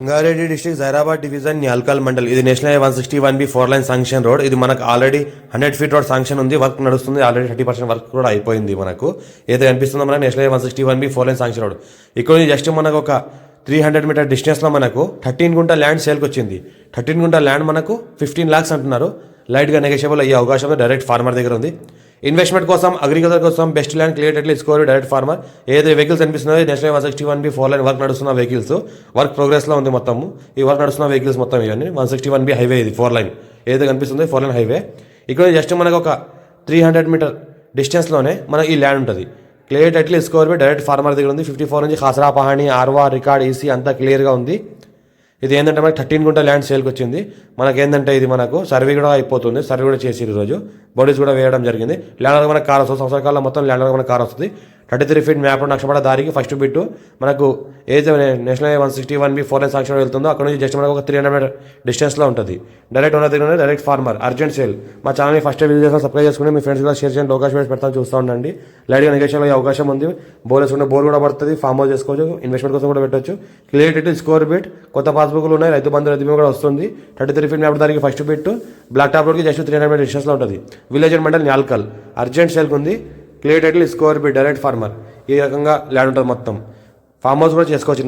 Sangareddy district Zaheerabad division Nyalkal mandal. ఇది national highway one sixty one B four lane sanction road ఇది మనకు already hundred feet road sanction ఉంది. Work నడుస్తుంది. Already thirty percent work కూడా అయిపోయింది మనకు. ఏదైతే కనిపిస్తుందో మనకు national highway one sixty one B four lane sanction road ఇక్కడ జస్ట్ మనకు ఒక త్రీ హండ్రెడ్ మీటర్ డిస్టెన్స్లో మనకు థర్టీన్ గుంట ల్యాండ్ సేల్కి వచ్చింది. థర్టీన్ గుంట ల్యాండ్ మనకు ఫిఫ్టీన్ ల్యాక్స్ అంటున్నారు. లైట్గా నెగోషియబుల్ అయ్యే అవకాశం డైరెక్ట్ ఫార్మర్ దగ్గర ఉంది. ఇన్వెస్ట్మెంట్ కోసం అగ్రికల్చర్ కోసం బెస్ట్ ల్యాండ్ క్లియర్ ఎట్లా ఇసుకోవాలి డైరెక్ట్ ఫార్మర్ ఏదైతే vehicles అనిపిస్తున్నాయో national one sixty one B four lane work నడుస్తున్న వెహికల్స్ వర్క్ ప్రోగ్రెస్లో ఉంది మొత్తము. ఈ వర్క్ నడుస్తున్న వెహికల్స్ మొత్తం ఇవన్నీ. One sixty one B highway ఇది ఫోర్ లైన్ ఏదైతే కనిపిస్తుందో ఫోర్ లైన్ హైవే ఇక్కడ జస్ట్ మనకు ఒక త్రీ హండ్రెడ్ మీటర్ డిస్టెన్స్లోనే మనకి ఈ ల్యాండ్ ఉంటుంది. Clear title score direct farmer దగ్గర ఉంది. ఫిఫ్టీ ఫోర్ నుంచి హాసరా పహాణి ఆర్వా రికార్డ్ ఈసీ అంతా క్లియర్గా ఉంది. ఇది ఏంటంటే మనకి థర్టీన్ గుంట ల్యాండ్ సేల్కి వచ్చింది. మనకి ఏంటంటే ఇది మనకు సర్వే కూడా అయిపోతుంది. సర్వే కూడా చేసి ఈరోజు. బాడీస్ కూడా వేయడం జరిగింది. ల్యాండ్ మనకు కార్ వస్తుంది. సంవత్సరాల కాలం మొత్తం ల్యాండ్ మనకు కార్ వస్తుంది. థర్టీ త్రీ ఫీట్ మ్యాప్ నక్షపడ దారికి ఫస్ట్ బిట్ మనకు ఏదైతే national one sixty one B four lane sanction వెళ్తుందో అక్కడ నుంచి జస్ట్ మనకు ఒక త్రీ హండ్రెడ్ డిస్టెన్స్లో ఉంటుంది. డైరెక్ట్ ఉన్న దగ్గర డైరెక్ట్ ఫార్మర్ అర్జెంట్ సేల్ మా ఛానల్ని ఫస్ట్ విజిట్ చేసిన సబ్స్క్రైబ్ చేసుకుని మీ ఫ్రెండ్స్ కూడా షేర్ చేయండి. అవకాశం వేసి పెడతాను చూస్తూ ఉండండి. లైట్గా నెగేషన్లో అయ్యే అవకాశం ఉంది. బోర్ వేసుకుంటే బోర్ కూడా పడుతుంది ఫామ్ హౌస్ చేసుకోవచ్చు ఇన్వెస్ట్మెంట్ కోసం కూడా పెట్టవచ్చు క్లియర్ డీటెయిల్ స్కోర్ బిట్ కొత్త పాస్బుక్లు ఉన్నాయి రైతు బంధు రైతు కూడా వస్తుంది. థర్టీ త్రీ ఫీట్ మ్యాప్ దానికి ఫస్ట్ బిట్ బ్లాక్ టాప్ రోడ్కి జస్ట్ త్రీ హండ్రెడ్ డిస్టెన్స్లో ఉంటుంది. Village and mandal Nyalkal urgent సేల్కి ఉంది. Clear title score B direct farmer. ఈ రకంగా ల్యాండ్ ఉంటుంది మొత్తం. ఫామ్ హౌస్ కూడా చేసుకోవచ్చు